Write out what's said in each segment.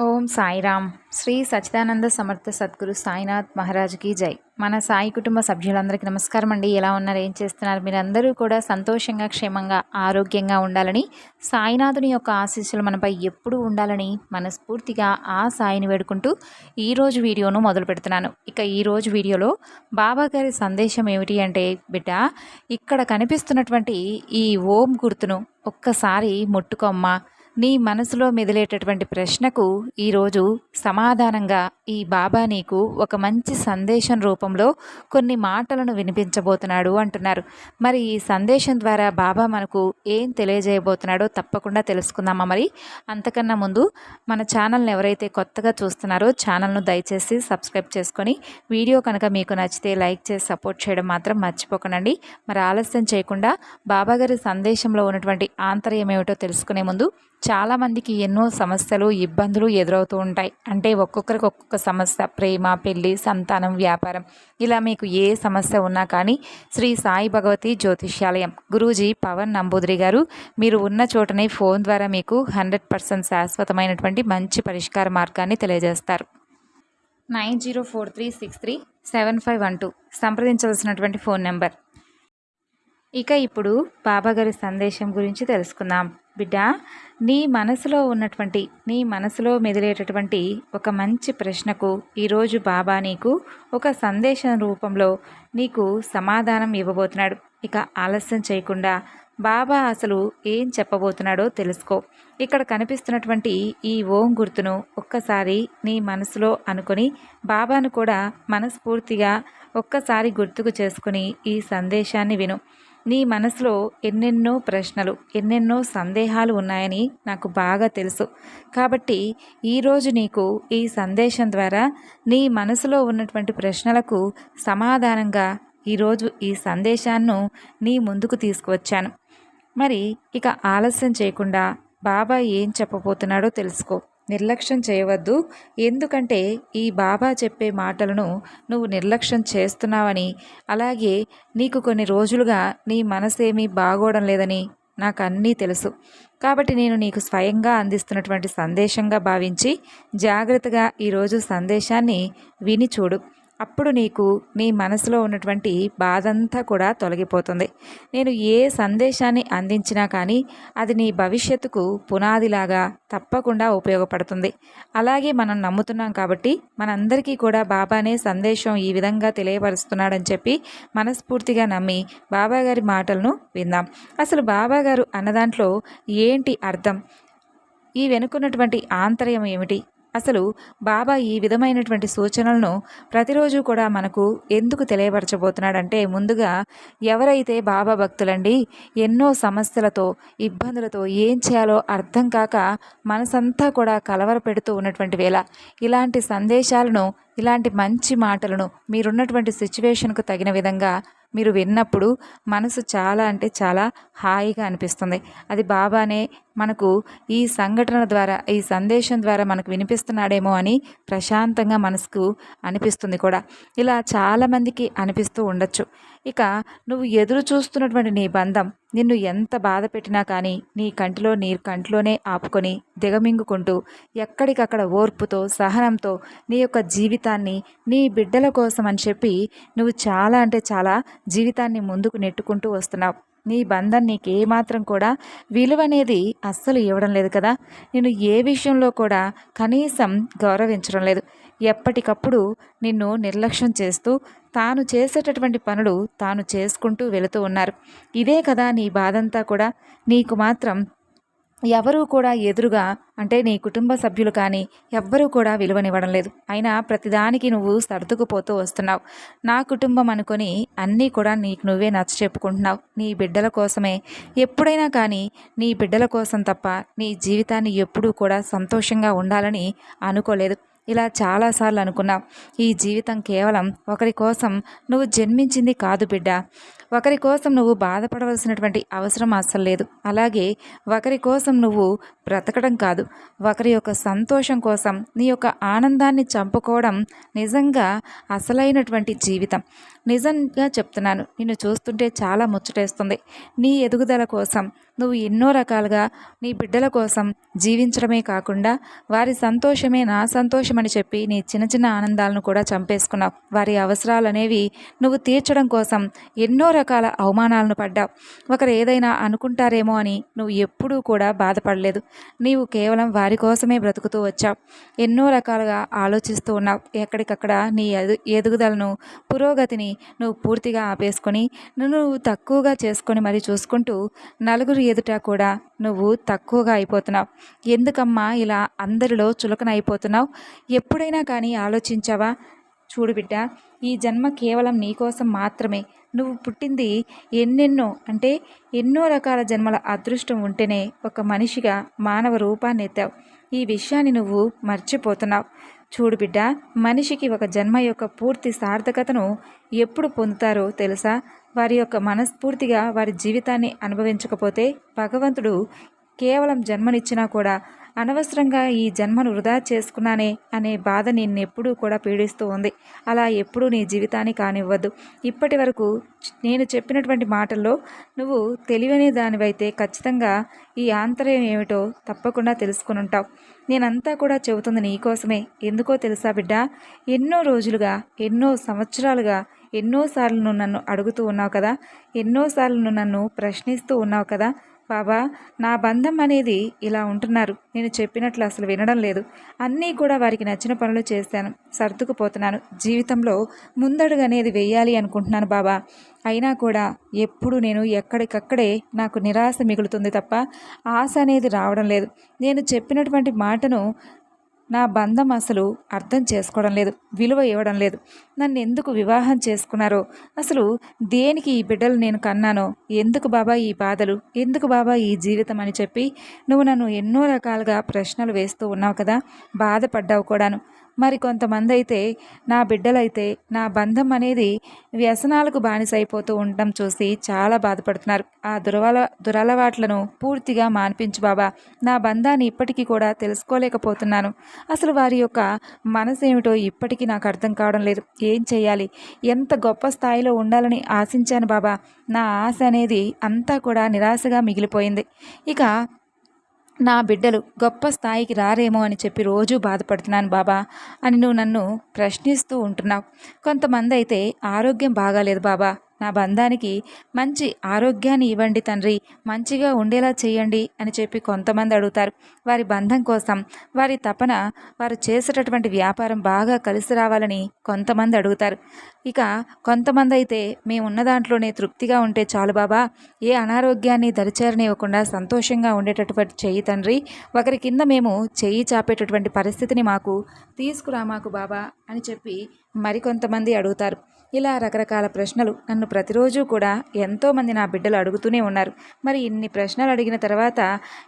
ఓం సాయిరామ్ శ్రీ సచ్చిదానంద సమర్థ సద్గురు సాయినాథ్ మహారాజ్కి జై. మన సాయి కుటుంబ సభ్యులందరికీ నమస్కారం అండి. ఎలా ఉన్నారు? ఏం చేస్తున్నారు? మీరందరూ కూడా సంతోషంగా క్షేమంగా ఆరోగ్యంగా ఉండాలని సాయినాథుని యొక్క ఆశీస్సులు మనపై ఎప్పుడూ ఉండాలని మనస్ఫూర్తిగా ఆ సాయిని వేడుకుంటూ ఈరోజు వీడియోను మొదలు పెడుతున్నాను. ఇక ఈరోజు వీడియోలో బాబా గారి సందేశం ఏమిటి అంటే బిడ్డ ఇక్కడ కనిపిస్తున్నటువంటి ఈ ఓం గుర్తును ఒక్కసారి ముట్టుకోమ్మా నీ మనసులో మెదిలేటటువంటి ప్రశ్నకు ఈరోజు సమాధానంగా ఈ బాబా నీకు ఒక మంచి సందేశం రూపంలో కొన్ని మాటలను వినిపించబోతున్నాడు అంటున్నారు. మరి ఈ సందేశం ద్వారా బాబా మనకు ఏం తెలియజేయబోతున్నాడో తప్పకుండా తెలుసుకుందామా మరి? అంతకన్నా ముందు మన ఛానల్ని ఎవరైతే కొత్తగా చూస్తున్నారో ఛానల్ను దయచేసి సబ్స్క్రైబ్ చేసుకొని వీడియో కనుక మీకు నచ్చితే లైక్ చేసి సపోర్ట్ చేయడం మాత్రం మర్చిపోకండి. మరి ఆలస్యం చేయకుండా బాబాగారి సందేశంలో ఉన్నటువంటి ఆంతర్యం ఏమిటో తెలుసుకునే ముందు చాలామందికి ఎన్నో సమస్యలు ఇబ్బందులు ఎదురవుతూ ఉంటాయి. అంటే ఒక్కొక్కరికి ఒక్కొక్క సమస్య ప్రేమ పెళ్ళి సంతానం వ్యాపారం. ఇలా మీకు ఏ సమస్య ఉన్నా కానీ శ్రీ సాయి భగవతి జ్యోతిష్యాలయం గురూజీ పవన్ నంబూదిరి గారు మీరు ఉన్న చోటనే ఫోన్ ద్వారా మీకు హండ్రెడ్ పర్సెంట్ శాశ్వతమైనటువంటి మంచి పరిష్కార మార్గాన్ని తెలియజేస్తారు. Nine zero four three six three seven five one two. సంప్రదించవలసినటువంటి phone number. ఇక ఇప్పుడు బాబాగారి సందేశం గురించి తెలుసుకుందాం. బిడ్డ నీ మనసులో ఉన్నటువంటి నీ మనసులో మెదిలేటటువంటి ఒక మంచి ప్రశ్నకు ఈరోజు బాబా నీకు ఒక సందేశం రూపంలో నీకు సమాధానం ఇవ్వబోతున్నాడు. ఇక ఆలస్యం చేయకుండా బాబా అసలు ఏం చెప్పబోతున్నాడో తెలుసుకో. ఇక్కడ కనిపిస్తున్నటువంటి ఈ ఓం గుర్తును ఒక్కసారి నీ మనసులో అనుకొని బాబాను కూడా మనస్ఫూర్తిగా ఒక్కసారి గుర్తుకు చేసుకుని ఈ సందేశాన్ని విను. నీ మనసులో ఎన్నెన్నో ప్రశ్నలు ఎన్నెన్నో సందేహాలు ఉన్నాయని నాకు బాగా తెలుసు. కాబట్టి ఈరోజు నీకు ఈ సందేశం ద్వారా నీ మనసులో ఉన్నటువంటి ప్రశ్నలకు సమాధానంగా ఈరోజు ఈ సందేశాన్ని నీ ముందుకు తీసుకువచ్చాను. మరి ఇక ఆలస్యం చేయకుండా బాబా ఏం చెప్పబోతున్నాడో తెలుసుకో. నిర్లక్ష్యం చేయవద్దు. ఎందుకంటే ఈ బాబా చెప్పే మాటలను నువ్వు నిర్లక్ష్యం చేస్తున్నావని. అలాగే నీకు కొన్ని రోజులుగా నీ మనసేమీ బాగోవడం లేదని నాకు అన్నీ తెలుసు. కాబట్టి నేను నీకు స్వయంగా అందిస్తున్నటువంటి సందేశంగా భావించి జాగ్రత్తగా ఈరోజు సందేశాన్ని విని చూడు. అప్పుడు నీకు నీ మనసులో ఉన్నటువంటి బాధంతా కూడా తొలగిపోతుంది. నేను ఏ సందేశాన్ని అందించినా కానీ అది నీ భవిష్యత్తుకు పునాదిలాగా తప్పకుండా ఉపయోగపడుతుంది. అలాగే మనం నమ్ముతున్నాం కాబట్టి మనందరికీ కూడా బాబానే సందేశం ఈ విధంగా తెలియపరుస్తున్నాడని చెప్పి మనస్ఫూర్తిగా నమ్మి బాబా గారి మాటలను విందాం. అసలు బాబా గారు అన్నదాంట్లో ఏంటి అర్థం? ఈ వెనుకున్నటువంటి ఆంతర్యం ఏమిటి? అసలు బాబా ఈ విధమైనటువంటి సూచనలను ప్రతిరోజు కూడా మనకు ఎందుకు తెలియపరచబోతున్నాడంటే ముందుగా ఎవరైతే బాబా భక్తులండి ఎన్నో సమస్యలతో ఇబ్బందులతో ఏం చేయాలో అర్థం కాక మనసంతా కూడా కలవర పెడుతూ ఉన్నటువంటి వేళ ఇలాంటి సందేశాలను ఇలాంటి మంచి మాటలను మీరున్నటువంటి సిచ్యువేషన్కు తగిన విధంగా మీరు విన్నప్పుడు మనసు చాలా అంటే చాలా హాయిగా అనిపిస్తుంది. అది బాబానే మనకు ఈ సంఘటన ద్వారా ఈ సందేశం ద్వారా మనకు వినిపిస్తున్నాడేమో అని ప్రశాంతంగా మనసుకు అనిపిస్తుంది కూడా. ఇలా చాలామందికి అనిపిస్తూ ఉండొచ్చు. ఇక నువ్వు ఎదురు చూస్తున్నటువంటి నీ బంధం నిన్ను ఎంత బాధ పెట్టినా కానీ నీ కంటిలో నీ కంటిలోనే ఆపుకొని దిగమింగుకుంటూ ఎక్కడికక్కడ ఓర్పుతో సహనంతో నీ యొక్క జీవితాన్ని నీ బిడ్డల కోసం అని చెప్పి నువ్వు చాలా అంటే చాలా జీవితాన్ని ముందుకు నెట్టుకుంటూ వస్తున్నావు. నీ బంధం నీకు ఏమాత్రం కూడా విలువ అనేది అస్సలు ఇవ్వడం లేదు కదా. నేను ఏ విషయంలో కూడా కనీసం గౌరవించడం లేదు. ఎప్పటికప్పుడు నిన్ను నిర్లక్ష్యం చేస్తూ తాను చేసేటటువంటి పనులు తాను చేసుకుంటూ వెళుతూ ఉన్నారు. ఇదే కదా నీ బాధంతా కూడా. నీకు మాత్రం ఎవరూ కూడా ఎదురుగా అంటే నీ కుటుంబ సభ్యులు కానీ ఎవ్వరూ కూడా విలువనివ్వడం లేదు. అయినా ప్రతిదానికి నువ్వు సర్దుకుపోతూ వస్తున్నావు. నా కుటుంబం అనుకొని అన్నీ కూడా నీకు నువ్వే నచ్చ చెప్పుకుంటున్నావు. నీ బిడ్డల కోసమే. ఎప్పుడైనా కానీ నీ బిడ్డల కోసం తప్ప నీ జీవితాన్ని ఎప్పుడూ కూడా సంతోషంగా ఉండాలని అనుకోలేదు. ఇలా చాలాసార్లు అనుకున్నావు ఈ జీవితం కేవలం ఒకరి కోసం నువ్వు జన్మించింది కాదు బిడ్డ. ఒకరి కోసం నువ్వు బాధపడవలసినటువంటి అవసరం అస్సలు లేదు. అలాగే ఒకరి కోసం నువ్వు బ్రతకడం కాదు. ఒకరి యొక్క సంతోషం కోసం నీ యొక్క ఆనందాన్ని చంపుకోవడం నిజంగా అసలైనటువంటి జీవితం. నిజంగా చెప్తున్నాను నిన్ను చూస్తుంటే చాలా ముచ్చటేస్తుంది. నీ ఎదుగుదల కోసం నువ్వు ఎన్నో రకాలుగా నీ బిడ్డల కోసం జీవించడమే కాకుండా వారి సంతోషమే నా సంతోషం అని చెప్పి నీ చిన్న చిన్న ఆనందాలను కూడా చంపేసుకున్నావు. వారి అవసరాలు అనేవి నువ్వు తీర్చడం కోసం ఎన్నో రకాల అవమానాలను పడ్డావు. ఒకరు ఏదైనా అనుకుంటారేమో అని నువ్వు ఎప్పుడూ కూడా బాధపడలేదు. నీవు కేవలం వారి కోసమే బ్రతుకుతూ వచ్చావు. ఎన్నో రకాలుగా ఆలోచిస్తూ ఉన్నావు. ఎక్కడికక్కడ నీ ఎదు ఎదుగుదలను పురోగతిని నువ్వు పూర్తిగా ఆపేసుకొని నువ్వు తక్కువగా చేసుకొని మరి చూసుకుంటూ నలుగురు ఎదుట కూడా నువ్వు తక్కువగా అయిపోతున్నావు. ఎందుకమ్మా ఇలా అందరిలో చులకన అయిపోతున్నావు? ఎప్పుడైనా కానీ ఆలోచించావా? చూడు బిడ్డ ఈ జన్మ కేవలం నీకోసం మాత్రమే. నువ్వు పుట్టింది ఎన్నెన్నో అంటే ఎన్నో రకాల జన్మల అదృష్టం ఉంటేనే ఒక మనిషిగా మానవ రూపాన్ని ఎత్తావు. ఈ విషయాన్ని నువ్వు మర్చిపోతున్నావు. చూడు బిడ్డ మనిషికి ఒక జన్మ యొక్క పూర్తి సార్థకతను ఎప్పుడు పొందుతారో తెలుసా? వారి యొక్క మనస్ఫూర్తిగా వారి జీవితాన్ని అనుభవించకపోతే భగవంతుడు కేవలం జన్మనిచ్చినా కూడా అనవసరంగా ఈ జన్మను వృధా చేసుకున్నానే అనే బాధ నిన్నెప్పుడూ కూడా పీడిస్తూ ఉంది. అలా ఎప్పుడూ నీ జీవితాన్ని కానివ్వద్దు. ఇప్పటి వరకు నేను చెప్పినటువంటి మాటల్లో నువ్వు తెలివనే దానివైతే ఖచ్చితంగా ఈ ఆంతర్యం ఏమిటో తప్పకుండా తెలుసుకుని ఉంటావు నేనంతా కూడా చెబుతుంది నీకోసమే ఎందుకో తెలుసా బిడ్డ? ఎన్నో రోజులుగా ఎన్నో సంవత్సరాలుగా ఎన్నోసార్లు నువ్వు నన్ను అడుగుతూ ఉన్నావు కదా? ఎన్నోసార్లు నువ్వు నన్ను ప్రశ్నిస్తూ ఉన్నావు కదా? బాబా నా బంధం అనేది ఇలా ఉంటున్నారు. నేను చెప్పినట్లు అసలు వినడం లేదు. అన్నీ కూడా వారికి నచ్చిన పనులు చేశాను. సర్దుకుపోతున్నాను. జీవితంలో ముందడుగు అనేది వెయ్యాలి అనుకుంటున్నాను బాబా. అయినా కూడా ఎప్పుడు నేను ఎక్కడికక్కడే నాకు నిరాశ మిగులుతుంది తప్ప ఆశ అనేది రావడం లేదు. నేను చెప్పినటువంటి మాటను నా బంధం అసలు అర్థం చేసుకోవడం లేదు విలువ ఇవ్వడం లేదు. నన్ను ఎందుకు వివాహం చేసుకున్నారో అసలు దేనికి ఈ బిడ్డలు నేను కన్నానో ఎందుకు బాబా ఈ బాధలు ఎందుకు బాబా ఈ జీవితం అని చెప్పి నువ్వు నన్ను ఎన్నో రకాలుగా ప్రశ్నలు వేస్తూ ఉన్నావు కదా బాధపడ్డావు కూడాను. మరి కొంతమంది అయితే నా బిడ్డలైతే నా బంధం అనేది వ్యసనాలకు బానిసైపోతూ ఉండటం చూసి చాలా బాధపడుతున్నారు. ఆ దురవల దురలవాట్లను పూర్తిగా మాన్పించు బాబా. నా బంధాన్ని ఇప్పటికీ కూడా తెలుసుకోలేకపోతున్నాను. అసలు వారి యొక్క మనసు ఏమిటో ఇప్పటికీ నాకు అర్థం కావడం లేదు. ఏం చేయాలి ఎంత గొప్ప స్థాయిలో ఉండాలని ఆశించాను బాబా. నా ఆశ అనేది అంతా కూడా నిరాశగా మిగిలిపోయింది. ఇక నా బిడ్డలు గొప్ప స్థాయికి రారేమో అని చెప్పి రోజూ బాధపడుతున్నాను బాబా అని నువ్వు నన్ను ప్రశ్నిస్తూ ఉంటున్నావు. కొంతమంది అయితే ఆరోగ్యం బాగాలేదు బాబా. నా బంధానికి మంచి ఆరోగ్యాన్ని ఇవ్వండి తండ్రి మంచిగా ఉండేలా చేయండి అని చెప్పి కొంతమంది అడుగుతారు. వారి బంధం కోసం వారి తపన వారు చేసేటటువంటి వ్యాపారం బాగా కలిసి రావాలని కొంతమంది అడుగుతారు. ఇక కొంతమంది అయితే మేము ఉన్న దాంట్లోనే తృప్తిగా ఉంటే చాలు బాబా ఏ అనారోగ్యాన్ని దరిచేరనివ్వకుండా సంతోషంగా ఉండేటటువంటి చెయ్యి తండ్రి ఒకరి కింద మేము చెయ్యి చాపేటటువంటి పరిస్థితిని మాకు తీసుకురా మాకు బాబా అని చెప్పి మరికొంతమంది అడుగుతారు. ఇలా రకరకాల ప్రశ్నలు నన్ను ప్రతిరోజు కూడా ఎంతోమంది నా బిడ్డలు అడుగుతూనే ఉన్నారు. మరి ఇన్ని ప్రశ్నలు అడిగిన తర్వాత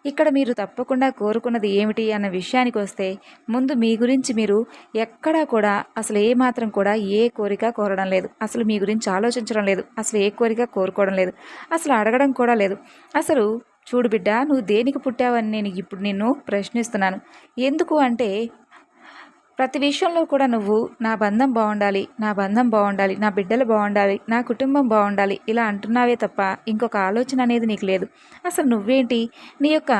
ఇక్కడ మీరు తప్పకుండా కోరుకున్నది ఏమిటి అన్న విషయానికి వస్తే ముందు మీ గురించి మీరు ఎక్కడా కూడా అసలు ఏ మాత్రం కూడా ఏ కోరిక కోరడం లేదు. అసలు మీ గురించి ఆలోచించడం లేదు. అసలు ఏ కోరిక కోరుకోవడం లేదు. అసలు అడగడం కూడా లేదు. అసలు చూడు బిడ్డ నువ్వు దేనికి పుట్టావని నేను ఇప్పుడు నిన్ను ప్రశ్నిస్తున్నాను. ఎందుకు అంటే ప్రతి విషయంలో కూడా నువ్వు నా బంధం బాగుండాలి నా బంధం బాగుండాలి నా బిడ్డలు బాగుండాలి నా కుటుంబం బాగుండాలి ఇలా అంటున్నావే తప్ప ఇంకొక ఆలోచన అనేది నీకు లేదు. అసలు నువ్వేంటి? నీ యొక్క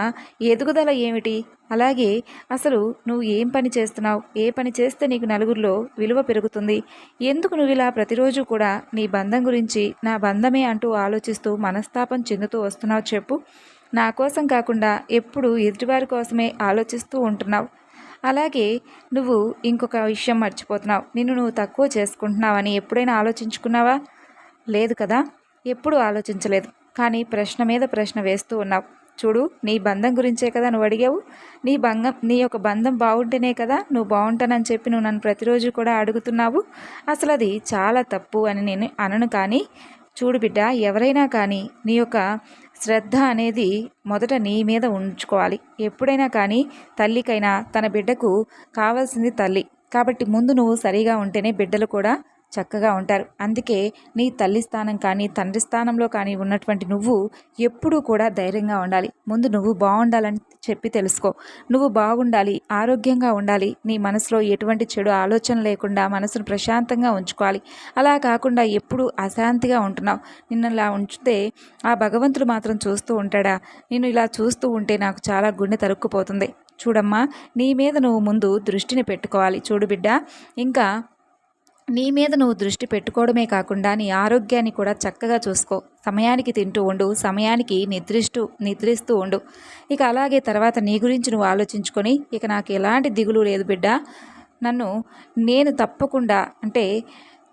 ఎదుగుదల ఏమిటి? అలాగే అసలు నువ్వు ఏం పని చేస్తున్నావు? ఏ పని చేస్తే నీకు నలుగురిలో విలువ పెరుగుతుంది? ఎందుకు నువ్వు ఇలా ప్రతిరోజు కూడా నీ బంధం గురించి నా బంధమే అంటూ ఆలోచిస్తూ మనస్తాపం చెందుతూ వస్తున్నావు చెప్పు? నా కోసం కాకుండా ఎప్పుడు ఎదుటివారి కోసమే ఆలోచిస్తూ ఉంటున్నావు. అలాగే నువ్వు ఇంకొక విషయం మర్చిపోతున్నావు. నిన్ను నువ్వు తక్కువ చేసుకుంటున్నావని ఎప్పుడైనా ఆలోచించుకున్నావా? లేదు కదా? ఎప్పుడు ఆలోచించలేదు. కానీ ప్రశ్న మీద ప్రశ్న వేస్తూ ఉన్నావు. చూడు నీ బంధం గురించే కదా నువ్వు అడిగావు? నీ బంధం నీ యొక్క బంధం బాగుంటేనే కదా నువ్వు బాగుంటానని చెప్పి నువ్వు నన్ను ప్రతిరోజు కూడా అడుగుతున్నావు? అసలు అది చాలా తప్పు అని నేను అనను కానీ చూడు బిడ్డ ఎవరైనా కానీ నీ యొక్క శ్రద్ధ అనేది మొదట నీ మీద ఉంచుకోవాలి. ఎప్పుడైనా కానీ తల్లికైనా తన బిడ్డకు కావాల్సింది తల్లి. కాబట్టి ముందు నువ్వు సరిగా ఉంటేనే బిడ్డలు కూడా చక్కగా ఉంటారు. అందుకే నీ తల్లి స్థానం కానీ తండ్రి స్థానంలో కానీ ఉన్నటువంటి నువ్వు ఎప్పుడూ కూడా ధైర్యంగా ఉండాలి. ముందు నువ్వు బాగుండాలని చెప్పి తెలుసుకో. నువ్వు బాగుండాలి ఆరోగ్యంగా ఉండాలి. నీ మనసులో ఎటువంటి చెడు ఆలోచన లేకుండా మనసును ప్రశాంతంగా ఉంచుకోవాలి. అలా కాకుండా ఎప్పుడు అశాంతిగా ఉంటున్నావు. నిన్ను ఇలా ఉంచితే ఆ భగవంతుడు మాత్రం చూస్తూ ఉంటాడా? నేను ఇలా చూస్తూ ఉంటే నాకు చాలా గుండె తరుక్కుపోతుంది. చూడమ్మా నీ మీద నువ్వు ముందు దృష్టిని పెట్టుకోవాలి. చూడు బిడ్డ ఇంకా నీ మీద నువ్వు దృష్టి పెట్టుకోవడమే కాకుండా నీ ఆరోగ్యాన్ని కూడా చక్కగా చూసుకో. సమయానికి తింటూ ఉండు సమయానికి నిద్రిస్తూ నిద్రిస్తూ ఉండు. ఇక అలాగే తర్వాత నీ గురించి నువ్వు ఆలోచించుకొని ఇక నాకు ఎలాంటి దిగులు లేదు బిడ్డ. నన్ను నేను తప్పకుండా అంటే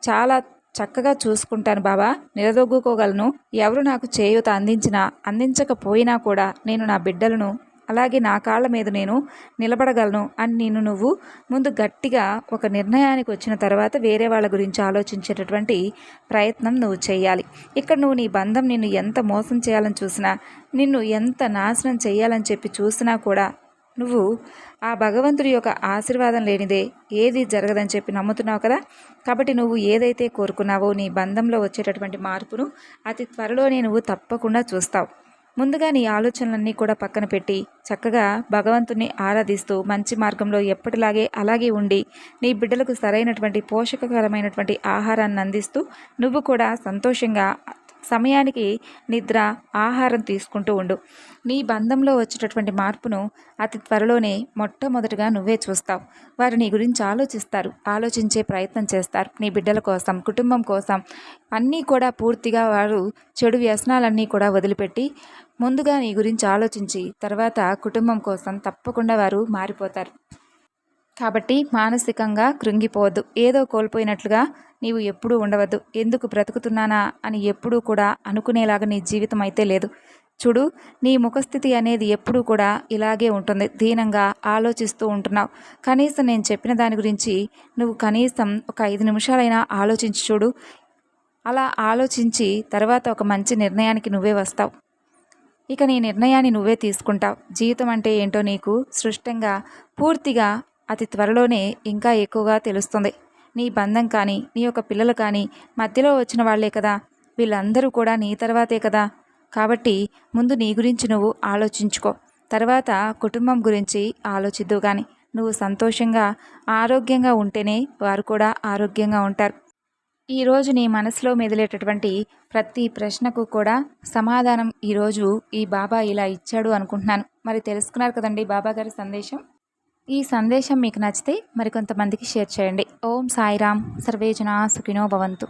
చాలా చక్కగా చూసుకుంటాను బాబా. నిలదొగ్గుకోగలను. ఎవరు నాకు చేయూత అందించినా అందించకపోయినా కూడా నేను నా బిడ్డలను అలాగే నా కాళ్ళ మీద నేను నిలబడగలను అని నేను నువ్వు ముందు గట్టిగా ఒక నిర్ణయానికి వచ్చిన తర్వాత వేరే వాళ్ళ గురించి ఆలోచించేటటువంటి ప్రయత్నం నువ్వు చేయాలి. ఇక్కడ నువ్వు నీ బంధం నిన్ను ఎంత మోసం చేయాలని చూసినా నిన్ను ఎంత నాశనం చేయాలని చెప్పి చూసినా కూడా నువ్వు ఆ భగవంతుడి యొక్క ఆశీర్వాదం లేనిదే ఏది జరగదని చెప్పి నమ్ముతున్నావు కదా? కాబట్టి నువ్వు ఏదైతే కోరుకున్నావో నీ బంధంలో వచ్చేటటువంటి మార్పును అతి త్వరలోనే నువ్వు తప్పకుండా చూస్తావు. ముందుగా నీ ఆలోచనలన్నీ కూడా పక్కన పెట్టి చక్కగా భగవంతుని ఆరాధిస్తూ మంచి మార్గంలో ఎప్పటిలాగే అలాగే ఉండి నీ బిడ్డలకు సరైనటువంటి పోషకకరమైనటువంటి ఆహారాన్ని అందిస్తూ నువ్వు కూడా సంతోషంగా సమయానికి నిద్ర ఆహారం తీసుకుంటూ ఉండు. నీ బంధంలో వచ్చేటటువంటి మార్పును అతి త్వరలోనే మొట్టమొదటిగా నువ్వే చూస్తావు. వారు నీ గురించి ఆలోచిస్తారు ఆలోచించే ప్రయత్నం చేస్తారు. నీ బిడ్డల కోసం కుటుంబం కోసం అన్నీ కూడా పూర్తిగా వారు చెడు వ్యసనాలన్నీ కూడా వదిలిపెట్టి ముందుగా నీ గురించి ఆలోచించి తర్వాత కుటుంబం కోసం తప్పకుండా వారు మారిపోతారు. కాబట్టి మానసికంగా కృంగిపోవద్దు. ఏదో కోల్పోయినట్లుగా నీవు ఎప్పుడూ ఉండవద్దు. ఎందుకు బ్రతుకుతున్నానా అని ఎప్పుడూ కూడా అనుకునేలాగా నీ జీవితం అయితే లేదు. చూడు నీ ముఖస్థితి అనేది ఎప్పుడూ కూడా ఇలాగే ఉంటుంది. దీనంగా ఆలోచిస్తూ ఉంటున్నావు. కనీసం నేను చెప్పిన దాని గురించి నువ్వు కనీసం ఒక ఐదు నిమిషాలైనా ఆలోచించి చూడు. అలా ఆలోచించి తర్వాత ఒక మంచి నిర్ణయానికి నువ్వే వస్తావు. ఇక నీ నిర్ణయాన్ని నువ్వే తీసుకుంటావు. జీవితం అంటే ఏంటో నీకు సృష్టంగా పూర్తిగా అతి త్వరలోనే ఇంకా ఎక్కువగా తెలుస్తుంది. నీ బంధం కానీ నీ యొక్క పిల్లలు కానీ మధ్యలో వచ్చిన వాళ్ళే కదా. వీళ్ళందరూ కూడా నీ తర్వాతే కదా. కాబట్టి ముందు నీ గురించి నువ్వు ఆలోచించుకో. తర్వాత కుటుంబం గురించి ఆలోచిద్దు కానీ నువ్వు సంతోషంగా ఆరోగ్యంగా ఉంటేనే వారు కూడా ఆరోగ్యంగా ఉంటారు. ఈరోజు నీ మనసులో మెదిలేటటువంటి ప్రతి ప్రశ్నకు కూడా సమాధానం ఈరోజు ఈ బాబా ఇలా ఇచ్చాడు అనుకుంటున్నాను. మరి తెలుసుకున్నారు కదండి బాబా గారి సందేశం? ఈ సందేశం మీకు నచ్చితే మరికొంతమందికి షేర్ చేయండి. ఓం సాయిరామ్ సర్వేజన సుఖినో భవంతు.